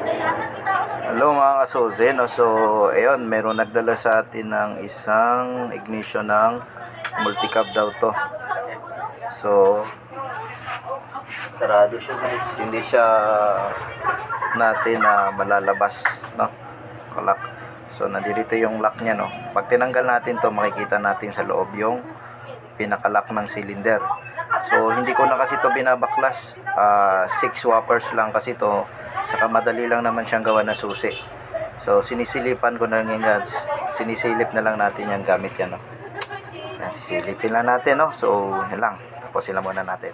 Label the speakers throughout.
Speaker 1: Hello mga kasuze, no? So, ayun, meron nagdala sa atin ng isang ignition ng multicab daw to. So, sarado siya guys. Hindi siya natin na malalabas, no? Kalak. So, nandito yung lock niya, no? Pag tinanggal natin to, makikita natin sa loob yung pinakalock ng cylinder. So, hindi ko na kasi to binabaklas. 6 whoppers lang kasi to. Saka madali lang naman siyang gawa na susi. So, sinisilipan ko na lang yan. Sinisilip na lang natin yan gamit yan. No? Yan, sisilipin lang natin. No? So, yan lang. Tapos sila muna natin.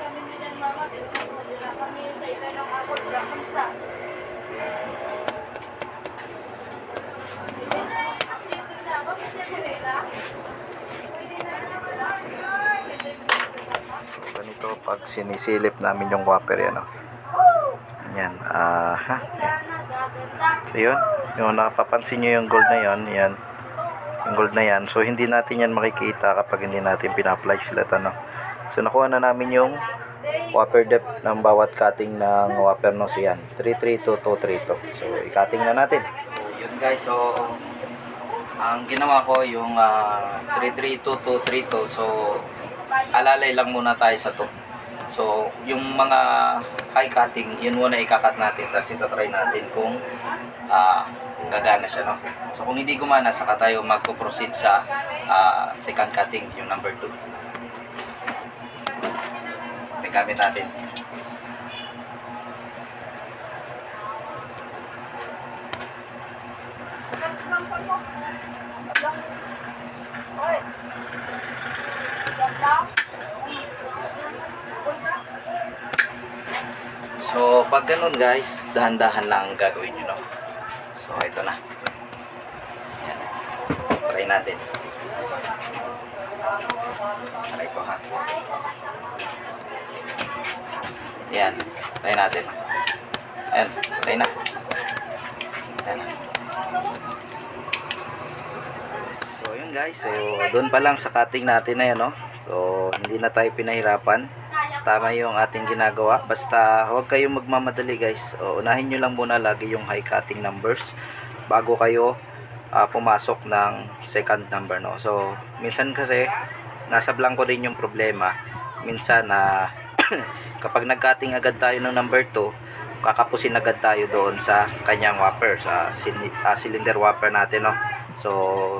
Speaker 2: Kami niyan mama, kami sa ila ng ako, sa.
Speaker 1: Ganito pag sinisilip namin yung whopper yan. No? Yan. Ah, ha? So, yun. Yung napapansin nyo yung gold na yon yan. Yung gold na yan. So, hindi natin yan makikita kapag hindi natin pina-apply sila ano. So, nakuha na namin yung whopper depth ng bawat cutting ng whopper nose yan. 332-232. So, i-cutting na natin. So, yun guys. So, ang ginawa ko yung uh, 332-232. So, alalay lang muna tayo sa to. So, yung mga high cutting, yun muna ikakat natin. Tapos itatry natin kung ah, gagana siya, no? So, kung hindi gumana, saka tayo magpo-proceed sa ah, second cutting, yung number 2. May gamit natin. So, pag ganun guys, dahan-dahan lang ang gagawin nyo, no? So, ito na. Yan. Try natin. Try ko, ha? Yan. Try natin. Ayan. Try na. Ayan. So, yun guys. So, doon pa lang sa cutting natin na yan, no? So, hindi na tayo pinahirapan. Tama yung ating ginagawa. Basta huwag kayong magmamadali guys. O, unahin nyo lang muna lagi yung high cutting numbers bago kayo ah, pumasok ng second number no? So minsan kasi nasa blanco din yung problema. Minsan na kapag nag-cutting agad tayo ng number 2 kakapusin agad tayo doon sa kanyang whopper sa ah, cylinder whopper natin no? So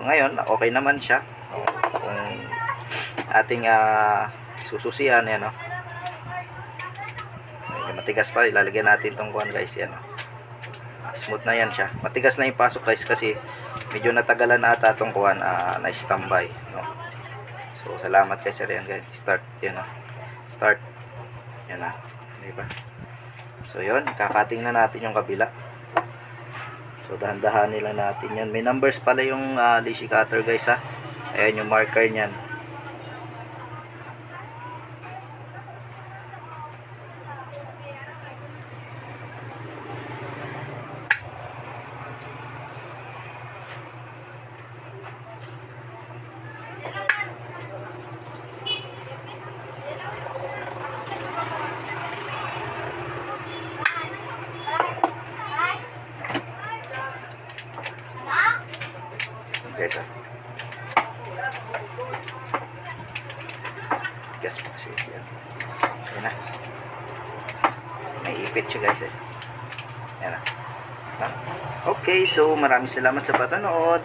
Speaker 1: ngayon okay naman siya. So, kung ating ah, sususihan yan no Medyo matigas pa, ilalagyan natin tong kuhan guys, yan. oh. Smooth na yan siya. Matigas na yung pasok guys kasi medyo natagalan na ata tong kuhan ah, na standby, no. So salamat kay sir yan guys. Start, yan oh. Start. Yan ah. Di ba? So yun, kakating na natin yung kabila. So dahan-dahan nila natin yan. May numbers pala yung uh, lazy cutter guys ha. Ayan yung marker niyan. Teka. Tigas pa kasi yan. Ayan na. May ipit siya guys eh. Ayan na. Okay, so maraming salamat sa patanood.